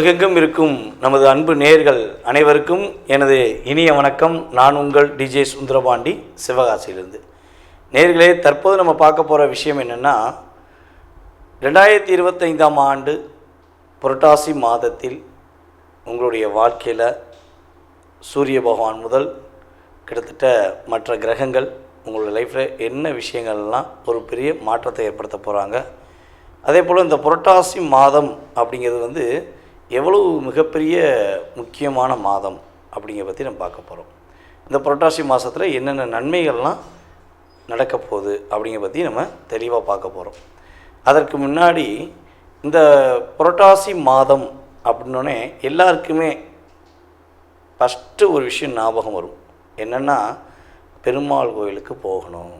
உலகெங்கும் இருக்கும் நமது அன்பு நேர்கள் அனைவருக்கும் எனது இனிய வணக்கம். நான் உங்கள் டிஜே சுந்தரபாண்டி சிவகாசியிலிருந்து. நேர்களே தற்போது நம்ம பார்க்க போகிற விஷயம் என்னென்னா ரெண்டாயிரத்தி இருபத்தைந்தாம் ஆண்டு புரட்டாசி மாதத்தில் உங்களுடைய வாழ்க்கையில் சூரிய பகவான் முதல் கிட்டத்தட்ட மற்ற கிரகங்கள் உங்களோட லைஃப்பில் என்ன விஷயங்கள்லாம் ஒரு பெரிய மாற்றத்தை ஏற்படுத்த போகிறாங்க அதே போல் இந்த புரட்டாசி மாதம் அப்படிங்கிறது வந்து எவ்வளவு மிகப்பெரிய முக்கியமான மாதம் அப்படிங்கிற பற்றி நம்ம பார்க்க போகிறோம் இந்த புரட்டாசி மாதத்தில் என்னென்ன நன்மைகள்லாம் நடக்க போகுது அப்படிங்கிறத பற்றி நம்ம தெளிவாக பார்க்க போகிறோம் அதற்கு முன்னாடி இந்த புரட்டாசி மாதம் அப்படின்னோடனே எல்லாருக்குமே ஃபஸ்ட்டு ஒரு விஷயம் ஞாபகம் வரும். என்னென்னா பெருமாள் கோயிலுக்கு போகணும்.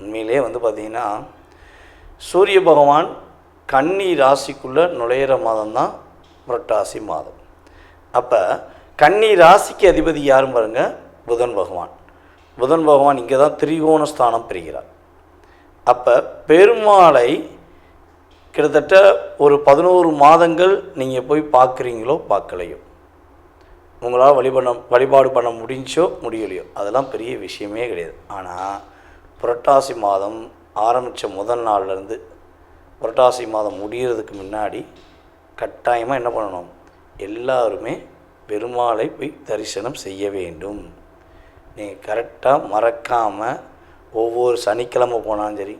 உண்மையிலே வந்து பார்த்திங்கன்னா சூரிய பகவான் கன்னி ராசிக்குள்ளே நுழையிற மாதம் தான் புரட்டாசி மாதம். அப்போ கன்னி ராசிக்கு அதிபதி யாரும் பாருங்க? புதன் பகவான். புதன் பகவான் இங்கே தான் திரிகோண ஸ்தானம் பெறுகிறார். அப்போ பெருமாளை கிட்டத்தட்ட ஒரு பதினோரு மாதங்கள் நீங்கள் போய் பார்க்குறீங்களோ பார்க்கலையோ? உங்களால் வழிபட வழிபாடு பண்ண முடிஞ்சோ முடியலையோ? அதெல்லாம் பெரிய விஷயமே கிடையாது. ஆனால் புரட்டாசி மாதம் ஆரம்பித்த முதல் நாள்லேருந்து புரட்டாசி மாதம் முடிகிறதுக்கு முன்னாடி கட்டாயமாக என்ன பண்ணணும்? எல்லாருமே பெருமாளை போய் தரிசனம் செய்ய வேண்டும். நீங்கள் கரெக்டாக மறக்காமல் ஒவ்வொரு சனிக்கிழமை போனாலும் சரி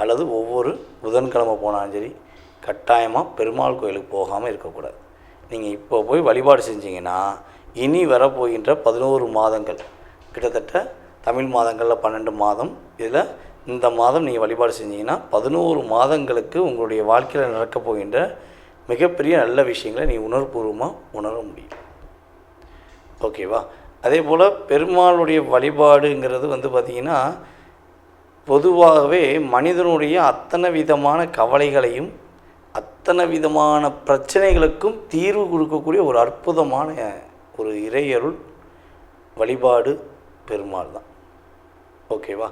அல்லது ஒவ்வொரு புதன்கிழமை போனாலும் சரி கட்டாயமாக பெருமாள் கோயிலுக்கு போகாமல் இருக்கக்கூடாது. நீங்கள் இப்போ போய் வழிபாடு செஞ்சீங்கன்னா இனி வரப்போகின்ற பதினோரு மாதங்கள் கிட்டத்தட்ட தமிழ் மாதங்களில் பன்னெண்டு மாதம் இதில் இந்த மாதம் நீங்கள் வழிபாடு செஞ்சீங்கன்னா பதினோரு மாதங்களுக்கு உங்களுடைய வாழ்க்கையில் நடக்கப் போகின்ற மிகப்பெரிய நல்ல விஷயங்களை நீ உணர்வுபூர்வமாக உணர முடியும். ஓகேவா? அதே போல் பெருமாளுடைய வழிபாடுங்கிறது வந்து பார்த்திங்கன்னா பொதுவாகவே மனிதனுடைய அத்தனை விதமான கவலைகளையும் அத்தனை விதமான பிரச்சனைகளுக்கும் தீர்வு கொடுக்கக்கூடிய ஒரு அற்புதமான ஒரு இறையருள் வழிபாடு பெருமாள் தான் ஓகேவா?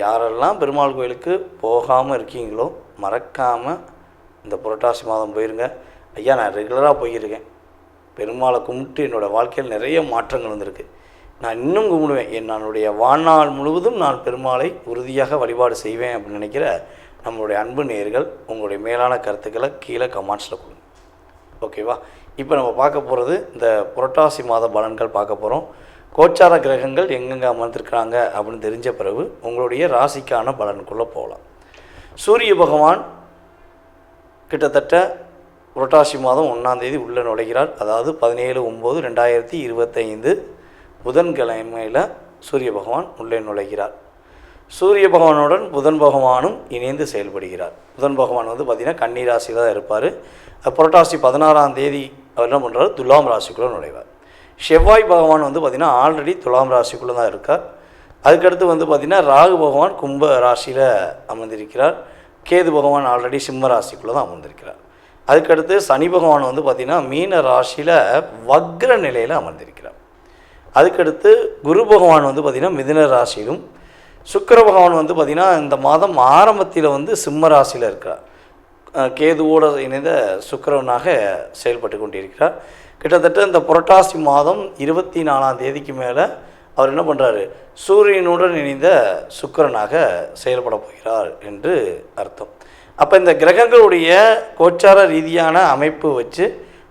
யாரெல்லாம் பெருமாள் கோயிலுக்கு போகாமல் இருக்கீங்களோ மறக்காமல் இந்த புரட்டாசி மாதம் போயிருங்க. ஐயா நான் ரெகுலராக போயிருக்கேன். பெருமாளை கும்பிட்டு என்னோடய வாழ்க்கையில் நிறைய மாற்றங்கள் வந்திருக்கு. நான் இன்னும் கும்பிடுவேன். என் என்னுடைய வாழ்நாள் முழுவதும் நான் பெருமாளை உறுதியாக வழிபாடு செய்வேன் அப்படின்னு நினைக்கிற நம்மளுடைய அன்பு நேர்கள் உங்களுடைய மேலான கருத்துக்களை கீழே கமெண்ட்ஸில் கொடுங்க. ஓகேவா இப்போ நம்ம பார்க்க போகிறது இந்த புரட்டாசி மாத பலன்கள் பார்க்க போகிறோம் கோச்சார கிரகங்கள் எங்கெங்கே அமர்ந்திருக்கிறாங்க அப்படின்னு தெரிஞ்ச பிறகு உங்களுடைய ராசிக்கான பலனுக்குள்ளே போகலாம். சூரிய பகவான் கிட்டத்தட்ட புரட்டாசி மாதம் ஒன்றாந்தேதி உள்ளே நுழைகிறார். அதாவது பதினேழு ஒம்பது ரெண்டாயிரத்தி இருபத்தைந்து புதன்கிழமையில் சூரிய பகவான் உள்ளே நுழைகிறார். சூரிய பகவானுடன் புதன் பகவானும் இணைந்து செயல்படுகிறார். புதன் பகவான் வந்து பார்த்திங்கன்னா கன்னி ராசியில் தான் இருப்பார். புரட்டாசி பதினாறாம் தேதி அவர் என்ன பண்ணுறாரு துலாம் ராசிக்குள்ளே நுழைவார். செவ்வாய் பகவான் வந்து பார்த்திங்கன்னா ஆல்ரெடி துலாம் ராசிக்குள்ளே தான் இருக்கார். அதுக்கடுத்து வந்து பார்த்திங்கன்னா ராகு பகவான் கும்ப ராசியில் அமர்ந்திருக்கிறார். கேது பகவான் ஆல்ரெடி சிம்ம ராசிக்குள்ளே தான் அமர்ந்திருக்கிறார். அதுக்கடுத்து சனி பகவான் வந்து பார்த்திங்கன்னா மீன ராசியில் வக்ர நிலையில் அமர்ந்திருக்கிறார். அதுக்கடுத்து குரு பகவான் வந்து பார்த்திங்கன்னா மிதுன ராசியிலும் சுக்கர பகவான் வந்து பார்த்திங்கன்னா இந்த மாதம் ஆரம்பத்தில் வந்து சிம்ம ராசியில் இருக்கிறார். கேதுவோடு இணைந்த சுக்கரவனாக செயல்பட்டு கொண்டிருக்கிறார். கிட்டத்தட்ட இந்த புரட்டாசி மாதம் இருபத்தி நாலாம் தேதிக்கு மேலே அவர் என்ன பண்ணுறாரு சூரியனுடன் இணைந்த சுக்கிரனாக செயல்பட போகிறார் என்று அர்த்தம். அப்போ இந்த கிரகங்களுடைய கோச்சார ரீதியான அமைப்பு வச்சு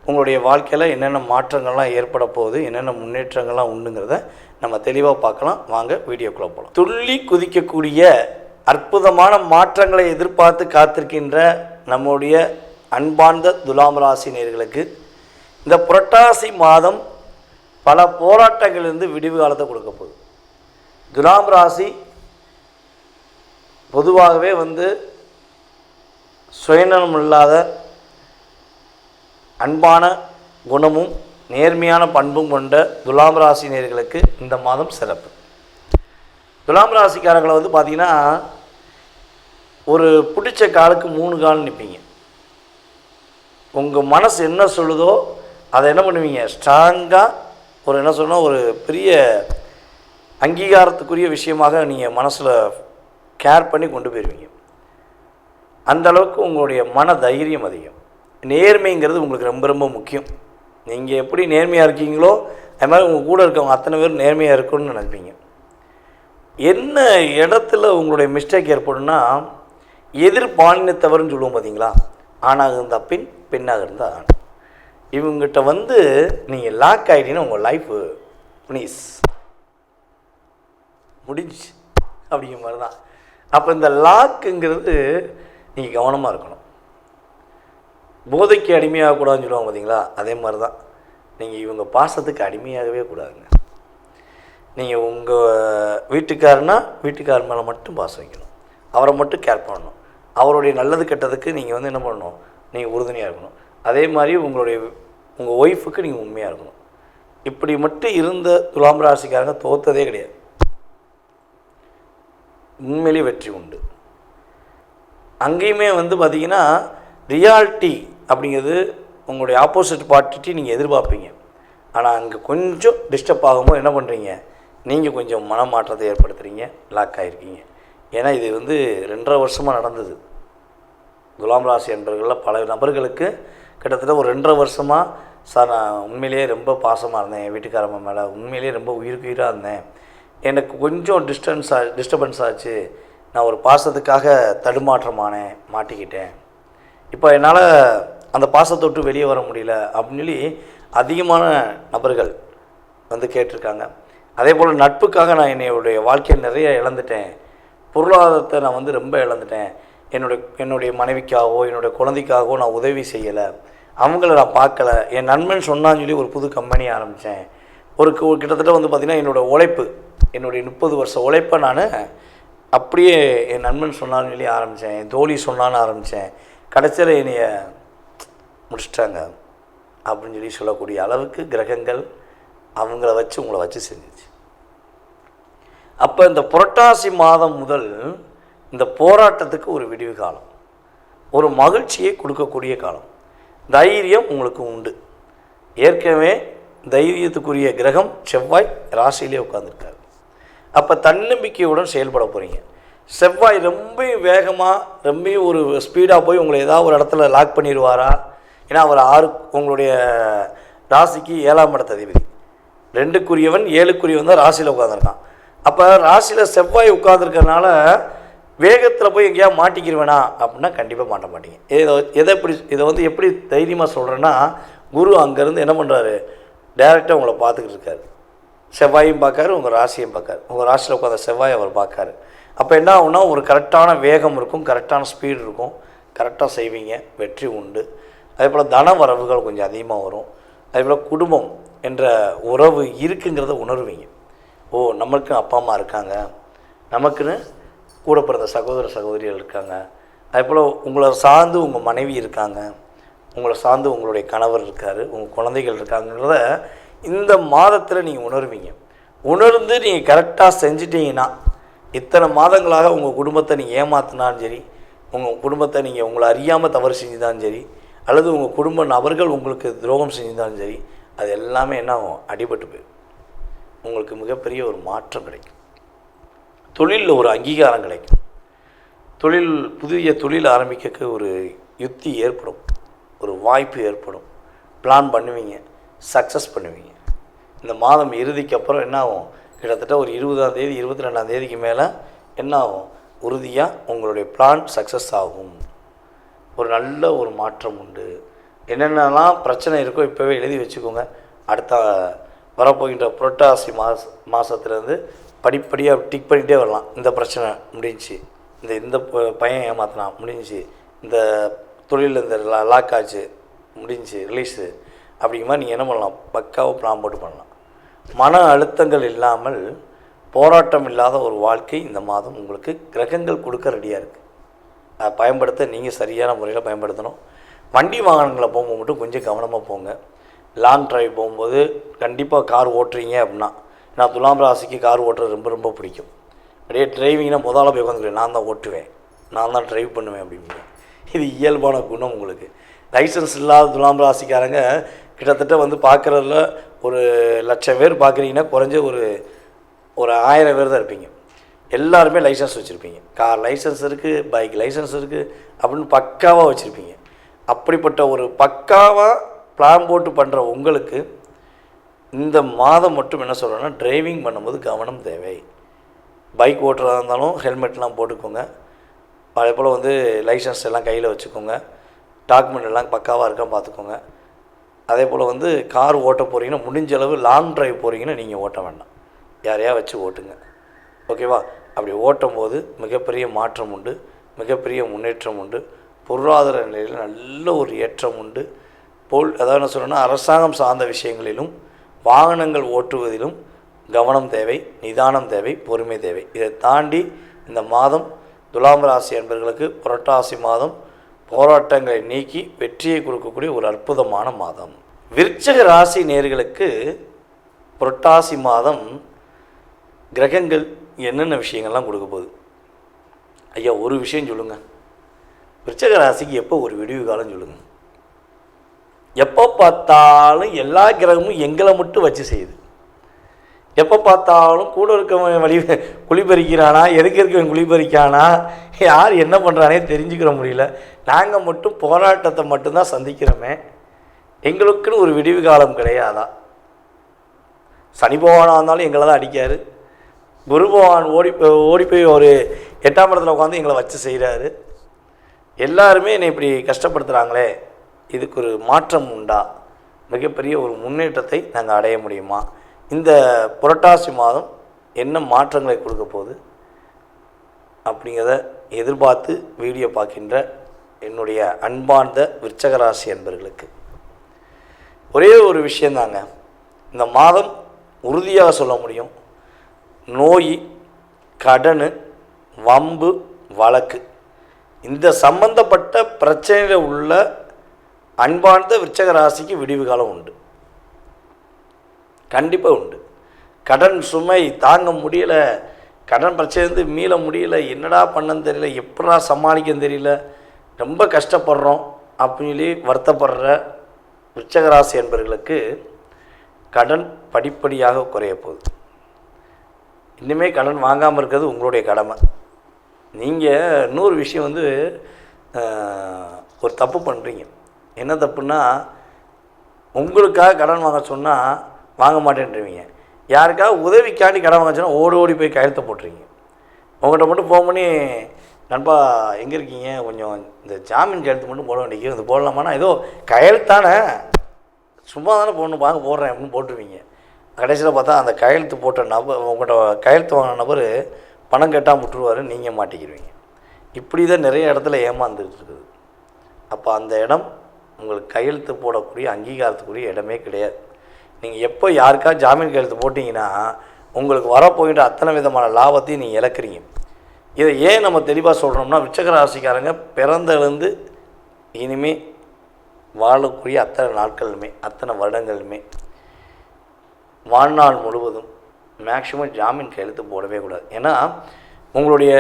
உங்களுடைய வாழ்க்கையில் என்னென்ன மாற்றங்கள்லாம் ஏற்பட போகுது என்னென்ன முன்னேற்றங்கள்லாம் உண்டுங்கிறத நம்ம தெளிவாக பார்க்கலாம். வாங்க வீடியோக்குள்ளே போகலாம் துள்ளி குதிக்கக்கூடிய அற்புதமான மாற்றங்களை எதிர்பார்த்து காத்திருக்கின்ற நம்முடைய அன்பார்ந்த துலாம் ராசி நேர்களுக்கு இந்த புரட்டாசி மாதம் பல போராட்டங்களிலிருந்து விடிவு காலத்தை கொடுக்க போகுது. துலாம் ராசி பொதுவாகவே வந்து சுயநலம் இல்லாத அன்பான குணமும் நேர்மையான பண்பும் கொண்ட துலாம் ராசி நேர்களுக்கு இந்த மாதம் சிறப்பு. துலாம் ராசிக்காரங்களை வந்து பார்த்திங்கன்னா ஒரு பிடிச்ச காலுக்கு மூணு கால் நிற்பீங்க உங்கள் மனசு என்ன சொல்லுதோ அதை என்ன பண்ணுவீங்க? ஸ்ட்ராங்காக ஒரு என்ன சொன்னால் ஒரு பெரிய அங்கீகாரத்துக்குரிய விஷயமாக நீங்கள் மனசில் கேர் பண்ணி கொண்டு போயிடுவீங்க அந்த அளவுக்கு உங்களுடைய மன தைரியம் அதிகம். நேர்மைங்கிறது உங்களுக்கு ரொம்ப ரொம்ப முக்கியம். நீங்கள் எப்படி நேர்மையாக இருக்கீங்களோ அது மாதிரி உங்கள் கூட இருக்கவங்க அத்தனை பேரும் நேர்மையாக இருக்கணும்னு நினைப்பீங்க. என்ன இடத்துல உங்களுடைய மிஸ்டேக் ஏற்படும்னா எதிர் பாலினத்தவர்னு சொல்லுவோம் பார்த்தீங்களா ஆணாக இருந்தால் பின் பெண்ணாக இருந்தால் ஆண். இவங்ககிட்ட வந்து நீங்கள் லாக் ஆகிட்டீங்கன்னா உங்கள் லைஃப்பு ப்ளீஸ் முடிஞ்சு. அப்படிங்கிற மாதிரி தான் அப்போ இந்த லாக்குங்கிறது நீங்கள் கவனமாக இருக்கணும். போதைக்கு அடிமையாகக்கூடாதுன்னு சொல்லுவாங்க பார்த்தீங்களா அதே மாதிரி தான் நீங்கள் இவங்க பாசத்துக்கு அடிமையாகவே கூடாதுங்க. நீங்கள் உங்கள் வீட்டுக்காரனா வீட்டுக்காரர் மேலே மட்டும் பாசம் வைக்கணும். அவரை மட்டும் கேர் பண்ணணும். அவருடைய நல்லது கெட்டதுக்கு நீங்கள் வந்து என்ன பண்ணணும்? நீங்கள் உறுதுணையாக இருக்கணும். அதே மாதிரி உங்களுடைய உங்கள் ஒய்ஃபுக்கு நீங்கள் உண்மையாக இருக்கணும். இப்படி மட்டும் இருந்த துலாம் ராசிக்காரங்க தோத்ததே கிடையாது. உண்மையிலேயே வெற்றி உண்டு. அங்கேயுமே வந்து பார்த்திங்கன்னா ரியாலிட்டி அப்படிங்கிறது உங்களுடைய ஆப்போசிட் பார்ட்டிட்டு நீங்கள் எதிர்பார்ப்பீங்க. ஆனால் அங்கே கொஞ்சம் டிஸ்டர்ப் ஆகும்போது என்ன பண்ணுறீங்க நீங்கள் கொஞ்சம் மனமாற்றத்தை ஏற்படுத்துகிறீங்க லாக் ஆகிருக்கீங்க ஏன்னா இது வந்து ரெண்டரை வருஷமாக நடந்தது. துலாம் ராசி என்பர்களில் பல நபர்களுக்கு கிட்டத்தட்ட ஒரு ரெண்டரை வருஷமாக சார் நான் உண்மையிலேயே ரொம்ப பாசமாக இருந்தேன். என் வீட்டுக்காரம்மா மேலே உண்மையிலேயே ரொம்ப உயிருக்கு உயிராக இருந்தேன். எனக்கு கொஞ்சம் டிஸ்டன்ஸ் ஆ டிஸ்டர்பன்ஸ் ஆச்சு. நான் ஒரு பாசத்துக்காக தடுமாற்றமானேன் மாட்டிக்கிட்டேன். இப்போ என்னால் அந்த பாசத்தை விட்டு வெளியே வர முடியல அப்படின்னு சொல்லி அதிகமான நபர்கள் வந்து கேட்டிருக்காங்க. அதே போல் நட்புக்காக நான் என்னுடைய வாழ்க்கையை நிறைய இழந்துட்டேன். பொருளாதாரத்தை நான் வந்து ரொம்ப இழந்துட்டேன். என்னுடைய என்னுடைய மனைவிக்காகவோ என்னுடைய குழந்தைக்காகவோ நான் உதவி செய்யலை. அவங்கள நான் பார்க்கல. என் நண்பன் சொன்னான்னு சொல்லி ஒரு புது கம்பெனி ஆரம்பித்தேன் ஒரு ஒரு கிட்டத்தட்ட வந்து பார்த்திங்கன்னா என்னோடய உழைப்பு என்னுடைய முப்பது வருஷ உழைப்பை நான் அப்படியே என் நண்பன் சொன்னான்னு சொல்லி ஆரம்பித்தேன் என் தோழி சொன்னான்னு ஆரம்பித்தேன் கடைசியில் என்னைய முடிச்சிட்டாங்க அப்படின்னு சொல்லி சொல்லக்கூடிய அளவுக்கு கிரகங்கள் அவங்கள வச்சு உங்களை வச்சு செஞ்சுச்சு. அப்போ இந்த புரட்டாசி மாதம் முதல் இந்த போராட்டத்துக்கு ஒரு விடிவு காலம். ஒரு மகிழ்ச்சியை கொடுக்கக்கூடிய காலம். தைரியம் உங்களுக்கு உண்டு. ஏற்கனவே தைரியத்துக்குரிய கிரகம் செவ்வாய் ராசியிலே உட்காந்துருக்காரு அப்போ தன்னம்பிக்கையுடன் செயல்பட போகிறீங்க செவ்வாய் ரொம்ப வேகமாக ரொம்ப ஒரு ஸ்பீடாக போய் உங்களை ஏதாவது ஒரு இடத்துல லாக் பண்ணிடுவாரா? ஏன்னா அவர் ஆறு உங்களுடைய ராசிக்கு ஏழாம் இடத்த அதிபதி. ரெண்டுக்குரியவன் ஏழுக்குரியவன் தான் ராசியில் உட்காந்துருக்கான் அப்போ ராசியில் செவ்வாய் உட்காந்துருக்கறனால வேகத்தில் போய் எங்கேயாவது மாட்டிக்கிருவேனா அப்படின்னா கண்டிப்பாக மாட்ட மாட்டீங்க. இதை எதை எப்படி இதை வந்து எப்படி தைரியமாக சொல்கிறேன்னா குரு அங்கேருந்து என்ன பண்ணுறாரு டைரெக்டாக உங்களை பார்த்துக்கிட்டு இருக்காரு. செவ்வாயும் பார்க்காரு உங்கள் ராசியும் பார்க்காரு. உங்கள் ராசியில் உட்காந்த செவ்வாய் அவர் பார்க்காரு. அப்போ என்ன ஆகுனா ஒரு கரெக்டான வேகம் இருக்கும் கரெக்டான ஸ்பீடு இருக்கும். கரெக்டாக செய்வீங்க வெற்றி உண்டு. அதே போல் தன வரவுகள் கொஞ்சம் அதிகமாக வரும். அதே போல் குடும்பம் என்ற உறவு இருக்குங்கிறத உணர்வீங்க. ஓ நம்மளுக்கு அப்பா அம்மா இருக்காங்க. நமக்குன்னு கூட பிறந்த சகோதர சகோதரிகள் இருக்காங்க. அதே போல் உங்களை சார்ந்து உங்கள் மனைவி இருக்காங்க. உங்களை சார்ந்து உங்களுடைய கணவர் இருக்கார். உங்கள் குழந்தைகள் இருக்காங்கிறத இந்த மாதத்தில் நீங்கள் உணர்வீங்க. உணர்ந்து நீங்கள் கரெக்டாக செஞ்சிட்டீங்கன்னா இத்தனை மாதங்களாக உங்கள் குடும்பத்தை நீங்கள் ஏமாத்தினாலும் சரி உங்கள் குடும்பத்தை நீங்கள் உங்களை அறியாமல் தவறு செஞ்சுதான் சரி அல்லது உங்கள் குடும்ப நபர்கள் உங்களுக்கு துரோகம் செஞ்சுதான் சரி அது எல்லாமே என்ன ஆகும்? அடிபட்டு போயிடும். உங்களுக்கு மிகப்பெரிய ஒரு மாற்றம் கிடைக்கும். தொழிலில் ஒரு அங்கீகாரம் கிடைக்கும். தொழில் புதிய தொழில் ஆரம்பிக்க ஒரு யுக்தி ஏற்படும். ஒரு வாய்ப்பு ஏற்படும். பிளான் பண்ணுவீங்க. சக்ஸஸ் பண்ணுவீங்க. இந்த மாதம் இறுதிக்கு அப்புறம் என்ன ஆகும்? கிட்டத்தட்ட ஒரு இருபதாம் தேதி இருபத்தி ரெண்டாம் தேதிக்கு மேலே என்ன ஆகும்? உறுதியாக உங்களுடைய பிளான் சக்ஸஸ் ஆகும். ஒரு நல்ல ஒரு மாற்றம் உண்டு. என்னென்னலாம் பிரச்சனை இருக்கோ இப்போவே எழுதி வச்சுக்கோங்க. அடுத்த வரப்போகின்ற புரட்டாசி மாச மாதத்துலேருந்து படிப்படியாக டிக் பண்ணிகிட்டே வரலாம். இந்த பிரச்சனை முடிஞ்சுச்சு. இந்த இந்த ப- பையன் ஏமாத்தினான். முடிஞ்சிச்சு. இந்த தொழிலில் இந்த லா- லாக் ஆச்சு. முடிஞ்சு ரிலீஸு அப்படிங்கிற மாதிரி நீங்கள் என்ன பண்ணலாம்? பக்காவாக பிளான் போட்டு பண்ணலாம். மன அழுத்தங்கள் இல்லாமல் போராட்டம் இல்லாத ஒரு வாழ்க்கை இந்த மாதம் உங்களுக்கு கிரகங்கள் கொடுக்க ரெடியாக இருக்குது அதை பயன்படுத்த நீங்கள் சரியான முறையில் பயன்படுத்தணும். வண்டி வாகனங்களை போகும்போது மட்டும் கொஞ்சம் கவனமாக போங்க. லாங் டிரைவ் போகும்போது கண்டிப்பாக கார் ஓட்டுறீங்க அப்படின்னா நான் துலாம் ராசிக்கு கார் ஓட்டுறது ரொம்ப ரொம்ப பிடிக்கும். அப்படியே டிரைவிங்னா முதல்ல போய் உட்காந்துக்குவேன். நான் தான் ஓட்டுவேன். நான் தான் ட்ரைவ் பண்ணுவேன் அப்படின்னு. இது இயல்பான குணம் உங்களுக்கு. லைசன்ஸ் இல்லாத துலாம் ராசிக்காரங்க கிட்டத்தட்ட வந்து பார்க்குறதுல ஒரு லட்சம் பேர் பார்க்குறீங்கன்னா குறைஞ்ச ஒரு ஒரு ஆயிரம் பேர் தான் இருப்பீங்க. எல்லாருமே லைசன்ஸ் வச்சுருப்பீங்க. கார் லைசன்ஸ் இருக்குது பைக் லைசன்ஸ் இருக்குது அப்படின்னு பக்காவாக வச்சுருப்பீங்க. அப்படிப்பட்ட ஒரு பக்காவாக பிளான் போட்டு பண்ணுற உங்களுக்கு இந்த மாதம் மட்டும் என்ன சொல்கிறேன்னா டிரைவிங் பண்ணும்போது கவனம் தேவை. பைக் ஓட்டுறதா இருந்தாலும் ஹெல்மெட்லாம் போட்டுக்கோங்க. அதே போல் வந்து லைசன்ஸ் எல்லாம் கையில் வச்சுக்கோங்க. டாக்குமெண்ட் எல்லாம் பக்காவாக இருக்கான்னு பார்த்துக்கோங்க. அதே போல் வந்து கார் ஓட்ட போகிறீங்கன்னா முடிஞ்ச அளவு லாங் ட்ரைவ் போகிறீங்கன்னா நீங்கள் ஓட்ட வேண்டாம். யாரையா வச்சு ஓட்டுங்க. ஓகேவா அப்படி ஓட்டும் போது மிகப்பெரிய மாற்றம் உண்டு. மிகப்பெரிய முன்னேற்றம் உண்டு. பொருளாதார நிலையில் நல்ல ஒரு ஏற்றம் உண்டு. போல் அதாவது என்ன சொல்லணும்னா அரசாங்கம் சார்ந்த விஷயங்களிலும் வாகனங்கள் ஓட்டுவதிலும் கவனம் தேவை நிதானம் தேவை பொறுமை தேவை. இதை தாண்டி இந்த மாதம் துலாம் ராசி என்பவர்களுக்கு புரட்டாசி மாதம் போராட்டங்களை நீக்கி வெற்றியை கொடுக்கக்கூடிய ஒரு அற்புதமான மாதம். விருச்சக ராசி நேர்களுக்கு புரட்டாசி மாதம் கிரகங்கள் என்னென்ன விஷயங்கள்லாம் கொடுக்க போகுது? ஐயா ஒரு விஷயம் சொல்லுங்கள் விருச்சக ராசிக்கு எப்போ ஒரு விடிவு காலம் சொல்லுங்கள் எப்போ பார்த்தாலும் எல்லா கிரகமும் எங்களை மட்டும் வச்சு செய்யுது. எப்போ பார்த்தாலும் கூட இருக்கவன் வழி குளிப்பறிக்கிறானா எதுக்கு இருக்கவன் குளிப்பறிக்கானா யார் என்ன பண்ணுறானே தெரிஞ்சுக்கிற முடியல. நாங்கள் மட்டும் போராட்டத்தை மட்டும்தான் சந்திக்கிறோமே. எங்களுக்குன்னு ஒரு விடிவு காலம் கிடையாதா? சனி பகவானாக இருந்தாலும் எங்களை தான் அடிக்காரு. குரு பகவான் ஓடி ஓடி போய் ஒரு எட்டாம் இடத்துல உட்காந்து எங்களை வச்சு செய்கிறாரு எல்லாருமே என்னை இப்படி கஷ்டப்படுத்துகிறாங்களே இதுக்கு ஒரு மாற்றம் உண்டா? மிகப்பெரிய ஒரு முன்னேற்றத்தை நாங்கள் அடைய முடியுமா? இந்த புரட்டாசி மாதம் என்ன மாற்றங்களை கொடுக்க போகுது? அப்படிங்கிறத எதிர்பார்த்து வீடியோ பார்க்கின்ற என்னுடைய அன்பார்ந்த விருச்சகராசி என்பர்களுக்கு ஒரே ஒரு விஷயந்தாங்க இந்த மாதம் உறுதியாக சொல்ல முடியும். நோய் கடன் வம்பு வழக்கு. இந்த சம்பந்தப்பட்ட பிரச்சனையில் உள்ள அன்பார்ந்த விருச்சக ராசிக்கு விடிவு காலம் உண்டு. கண்டிப்பாக உண்டு. கடன் சுமை தாங்க முடியல கடன் பிரச்சனைலேருந்து மீள முடியல என்னடா பண்ணன்னு தெரியல எப்படா சமாளிக்கன்னு தெரியல ரொம்ப கஷ்டப்படுறோம் அப்படின்னு சொல்லி வருத்தப்படுற விருச்சக ராசி என்பவர்களுக்கு கடன் படிப்படியாக குறைய போகுது. இன்னுமே கடன் வாங்காமல் இருக்கிறது உங்களுடைய கடமை. நீங்கள் இன்னொரு விஷயம் வந்து ஒரு தப்பு பண்ணுறீங்க என்ன தப்புன்னா உங்களுக்காக கடன் வாங்க சொன்னால் வாங்க மாட்டேன்றீங்க. யாருக்காவது உதவிக்காண்டி கடன் வாங்க சொன்னால் ஓடி ஓடி போய் கையெழுத்த போட்டுருவீங்க. உங்கள்கிட்ட மட்டும் ஃபோன் பண்ணி நண்பா எங்கே இருக்கீங்க? கொஞ்சம் இந்த ஜாமீன் கையெழுத்து மட்டும் போட வேண்டிய இது போடலாமாண்ணா ஏதோ கையெழுத்தானே சும்மா தானே போடணும். வாங்க போடுறேன். அப்படின்னு போட்டுருவீங்க. கடைசியில் பார்த்தா அந்த கையெழுத்து போட்ட நபர் உங்கள்கிட்ட கையெழுத்து வாங்கின நபர் பணம் கேட்டால் விட்டுருவாரு நீங்கள் மாட்டிக்கிடுவீங்க இப்படி தான் நிறைய இடத்துல ஏமாந்துட்டு இருக்குது. அப்போ அந்த இடம் உங்களுக்கு கையெழுத்து போடக்கூடிய அங்கீகாரத்துக்குரிய இடமே கிடையாது. நீங்கள் எப்போ யாருக்கா ஜாமீன் கையெழுத்து போட்டிங்கன்னா உங்களுக்கு வரப்போகின்ற அத்தனை விதமான லாபத்தையும் நீங்கள் இழக்கிறீங்க. இதை ஏன் நம்ம தெளிவாக சொல்கிறோம்னா விச்சக ராசிக்காரங்க பிறந்தலேருந்து இனிமேல் வாழக்கூடிய அத்தனை நாட்களுமே அத்தனை வருடங்களுமே வாழ்நாள் முழுவதும் மேக்ஸிமம் ஜாமீன் கையெழுத்து போடவே கூடாது. ஏன்னா உங்களுடைய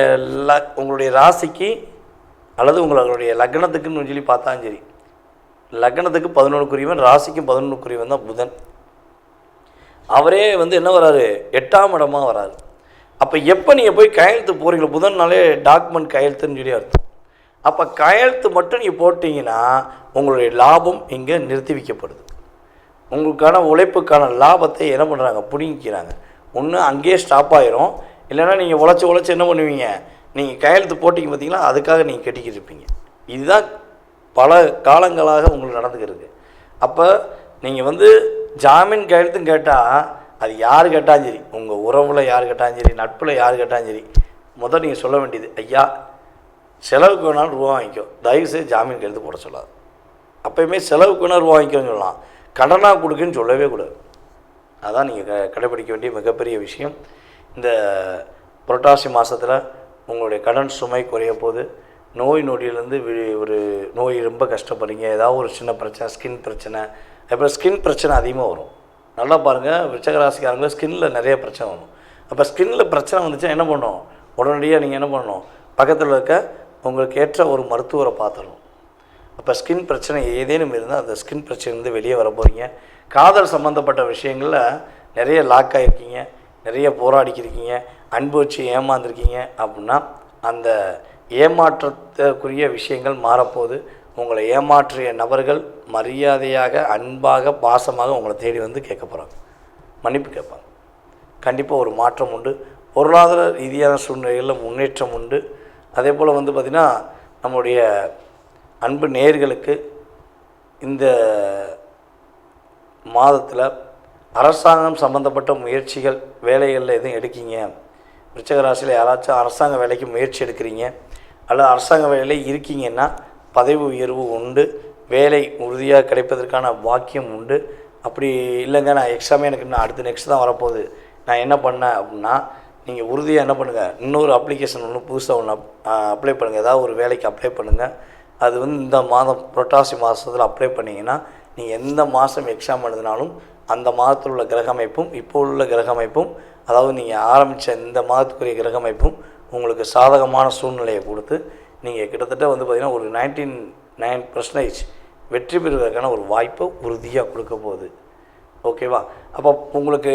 ல உங்களுடைய ராசிக்கு அல்லது உங்களுடைய லக்னத்துக்குன்னு சொல்லி பார்த்தாலும் சரி லக்னத்துக்கு பதினொன்றுக்குரியவன் ராசிக்கும் பதினொன்றுக்குரியவன் தான் புதன். அவரே வந்து என்ன வராரு? எட்டாம் இடமா வராரு. அப்போ எப்போ நீங்கள் போய் கையெழுத்து போகிறீங்களோ புதன்னாலே டாக்குமெண்ட் கையெழுத்துன்னு சொல்லி அர்த்தம். அப்போ கையெழுத்து மட்டும் நீங்கள் போட்டிங்கன்னா உங்களுடைய லாபம் இங்கே நிறுத்தி வைக்கப்படுது உங்களுக்கான உழைப்புக்கான லாபத்தை என்ன பண்ணுறாங்க பிடுங்கிக்கிறாங்க. ஒன்று அங்கேயே ஸ்டாப் ஆயிரும். இல்லைன்னா நீங்கள் உழைச்சி உழைச்சி என்ன பண்ணுவீங்க? நீங்கள் கையெழுத்து போட்டிங்க பார்த்தீங்கன்னா அதுக்காக நீங்கள் கட்டிக்கிட்டு இருப்பீங்க. இதுதான் பல காலங்களாக உங்களுக்கு நடந்துக்கிறது அப்போ நீங்கள் வந்து ஜாமீன் கையெழுத்தும் கேட்டால் அது யார் கேட்டாலும் சரி உங்கள் உறவில் யார் கேட்டாலும் சரி நட்பில் யார் கேட்டாலும் சரி முதல் நீங்கள் சொல்ல வேண்டியது ஐயா செலவுக்கு வேணாலும் ரூபா வாங்கிக்கோ. தயவுசெய்து ஜாமீன் கையெழுத்து போட சொல்லாது. அப்போயுமே செலவுக்கு வேணால் ரூபா வாங்கிக்கோன்னு சொல்லலாம். கடனாக கொடுக்குன்னு சொல்லவே கூடாது. அதான் நீங்கள் க கடைப்பிடிக்க வேண்டிய மிகப்பெரிய விஷயம். இந்த புரட்டாசி மாதத்தில் உங்களுடைய கடன் சுமை குறைய போகுது நோய் நொடியிலேருந்து வி- ஒரு நோய் ரொம்ப கஷ்டப்படுறீங்க ஏதாவது ஒரு சின்ன பிரச்சனை ஸ்கின் பிரச்சனை அப்புறம் ஸ்கின் பிரச்சனை அதிகமாக வரும். நல்லா பாருங்கள் விருச்சகராசிக்காரங்க ஸ்கின்ல நிறைய பிரச்சனை வரும். அப்போ ஸ்கின்ல பிரச்சனை வந்துச்சுன்னா என்ன பண்ணணும் உடனடியாக நீங்கள் என்ன பண்ணணும்? பக்கத்தில் இருக்க உங்களுக்கு ஏற்ற ஒரு மருத்துவரை பார்த்துடணும். அப்போ ஸ்கின் பிரச்சனை ஏதேனும் இருந்தால் அந்த ஸ்கின் பிரச்சனைலேருந்து வெளியே வர போகிறீங்க காதல் சம்மந்தப்பட்ட விஷயங்களில் நிறைய லாக் ஆகிருக்கீங்க நிறைய போராடிக்கிருக்கீங்க அன்பு வச்சு ஏமாந்துருக்கீங்க அப்படின்னா அந்த ஏமாற்றத்துக்குரிய விஷயங்கள் மாறப்போகுது. உங்களை ஏமாற்றிய நபர்கள் மரியாதையாக அன்பாக பாசமாக உங்களை தேடி வந்து கேட்க போகிறாங்க மன்னிப்பு கேட்பாங்க. கண்டிப்பாக ஒரு மாற்றம் உண்டு. பொருளாதார ரீதியான சூழ்நிலைகளில் முன்னேற்றம் உண்டு. அதே போல் வந்து பார்த்திங்கன்னா நம்முடைய அன்பு நேர்களுக்கு இந்த மாதத்தில் அரசாங்கம் சம்மந்தப்பட்ட முயற்சிகள் வேலைகளில் எதுவும் எடுக்கீங்க? விருச்சக ராசியில் யாராச்சும் அரசாங்க வேலைக்கு முயற்சி எடுக்கிறீங்க? அல்லது அரசாங்க வேலையில் இருக்கீங்கன்னா பதவி உயர்வு உண்டு வேலை உறுதியாக கிடைப்பதற்கான வாக்கியம் உண்டு. அப்படி இல்லைங்க நான் எக்ஸாமே எனக்கு இன்னும் அடுத்து நெக்ஸ்ட் தான் வரப்போகுது. நான் என்ன பண்ணேன் அப்படின்னா நீங்கள் உறுதியாக என்ன பண்ணுங்கள் இன்னொரு அப்ளிகேஷன் ஒன்று புதுசாக ஒன்று அப்ளை பண்ணுங்கள் ஏதாவது ஒரு வேலைக்கு அப்ளை பண்ணுங்கள் அது வந்து இந்த மாதம் புரட்டாசி மாதத்தில் அப்ளை பண்ணிங்கன்னா நீங்கள் எந்த மாதம் எக்ஸாம் எழுதினாலும் அந்த மாதத்தில் உள்ள கிரக அமைப்பும் இப்போ உள்ள கிரக அமைப்பும் அதாவது நீங்கள் ஆரம்பித்த இந்த மாதத்துக்குரிய கிரக அமைப்பும் உங்களுக்கு சாதகமான சூழ்நிலையை கொடுத்து நீங்கள் கிட்டத்தட்ட வந்து பார்த்திங்கன்னா ஒரு நைன்டீன் நைன் பர்சன்டேஜ் வெற்றி பெறுவதற்கான ஒரு வாய்ப்பை உறுதியாக கொடுக்க போகுது. ஓகேவா? அப்போ உங்களுக்கு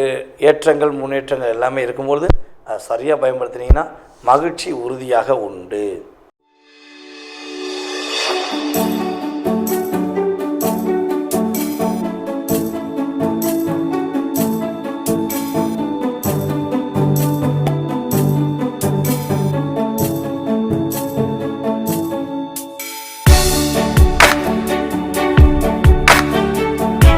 ஏற்றங்கள் முன்னேற்றங்கள் எல்லாமே இருக்கும்பொழுது அதை சரியாக பயன்படுத்தினீங்கன்னா மகிழ்ச்சி உறுதியாக உண்டு.